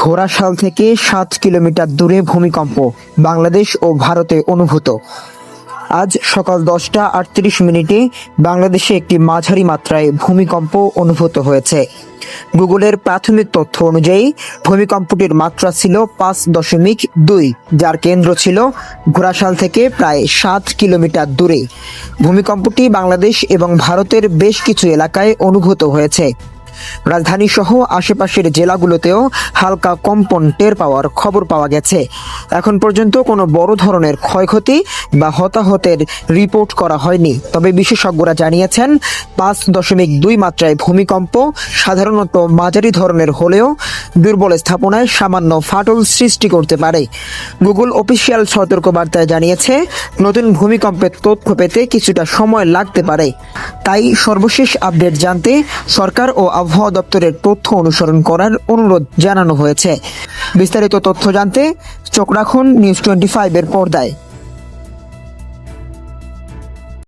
ঘোড়াশাল থেকে সাত কিলোমিটার দূরে ভূমিকম্প বাংলাদেশ ও ভারতে অনুভূত। আজ সকাল দশটা আটত্রিশ মিনিটে বাংলাদেশে একটি মাঝারি মাত্রায় ভূমিকম্প অনুভূত হয়েছে। গুগলের প্রাথমিক তথ্য অনুযায়ী, ভূমিকম্পটির মাত্রা ছিল পাঁচ দশমিক দুই, যার কেন্দ্র ছিল ঘোড়াশাল থেকে প্রায় সাত কিলোমিটার দূরে। ভূমিকম্পটি বাংলাদেশ এবং ভারতের বেশ কিছু এলাকায় অনুভূত হয়েছে। রাজধানী সহ আশেপাশের জেলাগুলোতেও হালকা কম্পন টের পাওয়ার খবর পাওয়া গেছে। এখন পর্যন্ত কোনো বড় ধরনের ক্ষয়ক্ষতি বা হতাহতের রিপোর্ট করা হয়নি। তবে বিশেষজ্ঞরা জানিয়েছেন, পাঁচ দশমিক দুই মাত্রায় ভূমিকম্প সাধারণত মাঝারি ধরনের হলেও দুর্বল স্থাপনায় সামান্য ফাটল সৃষ্টি করতে পারে। গুগল অফিসিয়াল সতর্কবার্তায় জানিয়েছে, নতুন ভূমিকম্পের তথ্য পেতে কিছুটা সময় লাগতে পারে। তাই সর্বশেষ আপডেট জানতে সরকার ও আবহাওয়া দপ্তরের তথ্য অনুসরণ করার অনুরোধ জানানো হয়েছে। বিস্তারিত তথ্য জানতে চোখ রাখুন নিউজ টোয়েন্টি ফাইভের পর্দায়।